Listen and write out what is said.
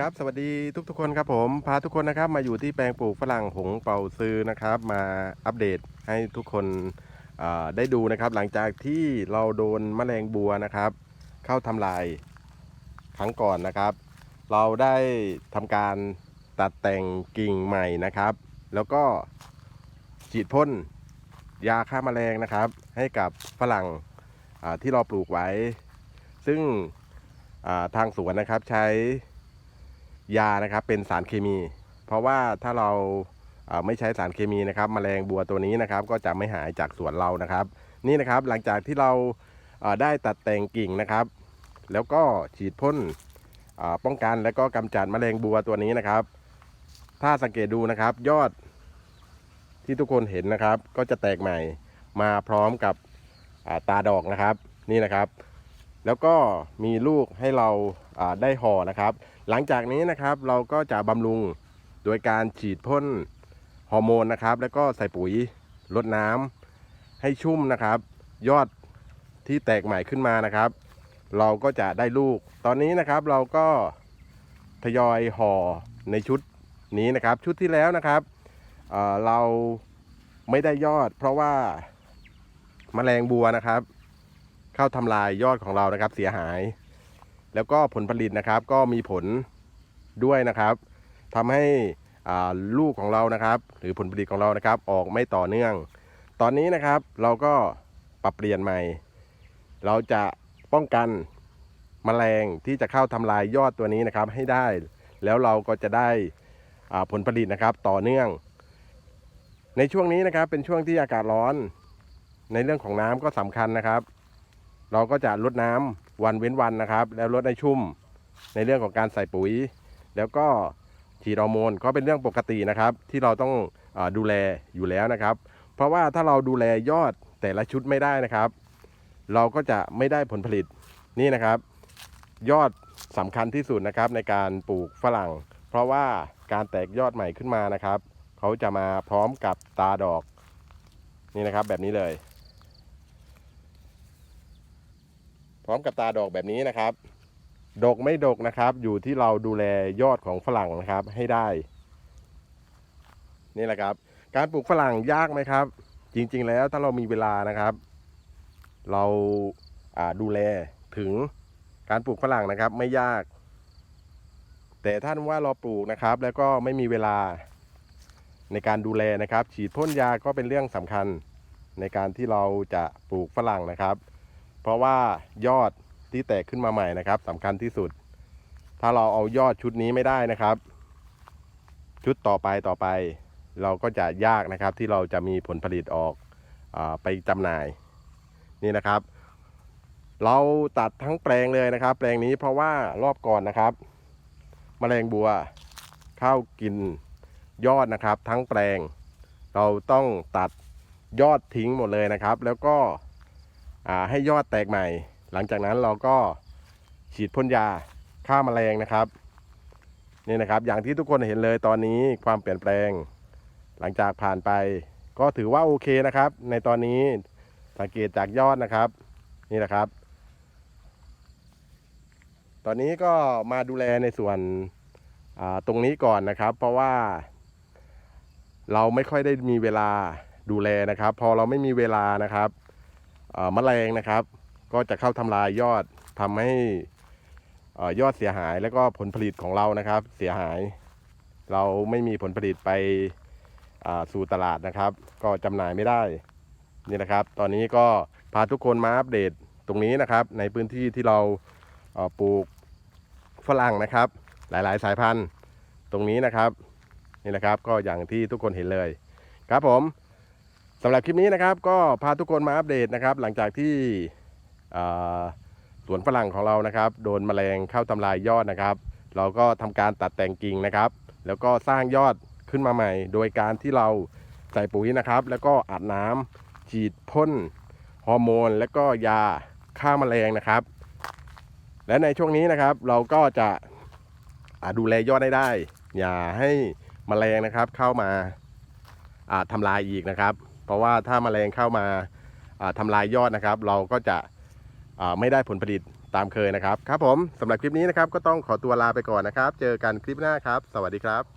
ครับ สวัสดีทุกทุกคนครับผมพาทุกคนนะครับมาอยู่ที่แปลงปลูกฝรั่งหงเป่าซื้อนะครับ มาอัปเดตให้ทุกคนได้ดูนะครับ หลังจากที่เราโดนแมลงบัวนะครับ เข้าทำลายครั้งก่อนนะครับ เราได้ทำการตัดแต่งกิ่งใหม่นะครับ แล้วก็ฉีดพ่นยาฆ่าแมลงนะครับ ให้กับฝรั่งที่เราปลูกไว้ ซึ่งทางสวนนะครับใช้ ยานะครับเป็นสารเคมี เพราะว่าถ้าเราอ่าไม่ใช้สารเคมีนะครับแมลงบัวตัวนี้นะครับ ก็จะไม่หายจากสวนเรานะครับ นี่นะครับหลังจากที่เราอ่าได้ตัดแต่งกิ่งนะครับ แล้วก็ฉีดพ่นป้องกันและก็กำจัดแมลงบัวตัวนี้นะครับ ถ้าสังเกตดูนะครับยอดที่ทุกคนเห็นนะครับ ก็จะแตกใหม่มาพร้อมกับาตาดอกนะครับ นี่นะครับ แล้วก็มีลูกให้เรา ได้ห่อนะครับ หลังจากนี้นะครับเราก็จะบำรุงโดยการฉีดพ่นฮอร์โมนนะครับ แล้วก็ใส่ปุ๋ยลดน้ำให้ชุ่มนะครับ ยอดที่แตกใหม่ขึ้นมานะครับ เราก็จะได้ลูก ตอนนี้นะครับเราก็ทยอยห่อในชุดนี้นะครับ ชุดที่แล้วนะครับเเราไม่ได้ยอด เพราะว่าแมลงบัวนะครับ เข้าทำลายยอดของเรานะครับ เสียหาย แล้วก็ผลผลิตนะครับก็มีผลด้วยนะครับทำให้ลูกของเรานะครับ หรือผลผลิตของเรานะครับ ออกไม่ต่อเนื่อง ตอนนี้นะครับเราก็ปรับเปลี่ยนใหม่ เราจะป้องกันแมลงที่จะเข้าทำลายยอดตัวนี้นะครับให้ได้ แล้วเราก็จะได้ผลผลิตนะครับต่อเนื่อง ในช่วงนี้นะครับเป็นช่วงที่อากาศร้อน ในเรื่องของน้ำก็สำคัญนะครับ เราก็จะลดน้ำ วันเว้นวันนะครับ แล้วลดให้ชุ่มในเรื่องของการใส่ปุ๋ย แล้วก็ฉีดฮอร์โมนก็เป็นเรื่องปกตินะครับ ที่เราต้องอดูแลอยู่แล้วนะครับ เพราะว่าถ้าเราดูแลยอดแต่ละชุดไม่ได้นะครับ เราก็จะไม่ได้ผลผลิตนี่นะครับ ยอดสำคัญที่สุดนะครับในการปลูกฝรั่ง เพราะว่าการแตกยอดใหม่ขึ้นมานะครับ เขาจะมาพร้อมกับตาดอกนี่นะครับแบบนี้เลย พร้อมกับตาดอกแบบนี้นะครับ ดกไม่ดกนะครับ อยู่ที่เราดูแลยอดของฝรั่งนะครับให้ได้ นี่แหละครับ การปลูกฝรั่งยากไหมครับ จริงๆ แล้วถ้าเรามีเวลานะครับ เราดูแลถึงการปลูกฝรั่งนะครับไม่ยาก แต่ท่านว่าเราปลูกนะครับ แล้วก็ไม่มีเวลาในการดูแลนะครับ ฉีดพ่นยาก็เป็นเรื่องสำคัญในการที่เราจะปลูกฝรั่งนะครับ เพราะว่ายอดที่แตกขึ้นมาใหม่นะครับสำคัญที่สุด ถ้าเราเอายอดชุดนี้ไม่ได้นะครับ ชุดต่อไปต่อไป เราก็จะยากนะครับที่เราจะมีผลผลิตออกอไปจำหน่ายนี่นะครับ เราตัดทั้งแปลงเลยนะครับ แปลงนี้เพราะว่ารอบก่อนนะครับแมลงบัวเข้ากินยอดนะครับ ทั้งแปลง เราต้องตัดยอดทิ้งหมดเลยนะครับ แล้วก็ ให้ยอดแตกใหม่ หลังจากนั้นเราก็ฉีดพ่นยาฆ่าแมลงนะครับนี่นะครับ อย่างที่ทุกคนเห็นเลยตอนนี้ความเปลี่ยนแปลง หลังจากผ่านไป ก็ถือว่าโอเคนะครับ ในตอนนี้สังเกตจากยอดนะครับ นี่นะครับ ตอนนี้ก็มาดูแลในส่วนตรงนี้ก่อนนะครับ เพราะว่า เราไม่ค่อยได้มีเวลาดูแลนะครับ พอเราไม่มีเวลานะครับ เอ่อแมลงนะครับ ก็จะเข้าทำลายยอดทำให้ยอดเสียหายแล้วก็ผลผลิตของเรานะครับ เสียหาย เราไม่มีผลผลิตไปสู่ตลาดนะครับ ก็จำหน่ายไม่ได้นี่นะครับ ตอนนี้ก็พาทุกคนมาอัปเดตตรงนี้นะครับ ในพื้นที่ที่เราเปลูกฝรั่งนะครับ หลายๆ สายพันธุ์ตรงนี้นะครับนี่นะครับก็อย่างที่ทุกคนเห็นเลย ครับผม สำหรับคลิปนี้นะครับก็พาทุกคนมาอัปเดตนะครับ หลังจากที่สวนฝรั่งของเรานะครับ โดนแมลงเข้าทำลายยอดนะครับ เราก็ทำการตัดแต่งกิ่งนะครับ แล้วก็สร้างยอดขึ้นมาใหม่ โดยการที่เราใส่ปุ๋ยนะครับ แล้วก็อัดน้ำฉีดพ่นฮอร์โมน แล้วก็ยาฆ่าแมลงนะครับ และในช่วงนี้นะครับ เราก็จะดูแลยอดได้ได้ อย่าให้แมลงนะครับเข้ามาอ่าทำลายอีกนะครับ เพราะว่าถ้าแมลงเข้ามาทำทำลายยอดนะครับ เราก็จะไม่ได้ผลผลิตตามเคยนะครับ ครับผมสำหรับคลิปนี้นะครับก็ต้องขอตัวลาไปก่อนนะครับ เจอกันคลิปหน้าครับ สวัสดีครับ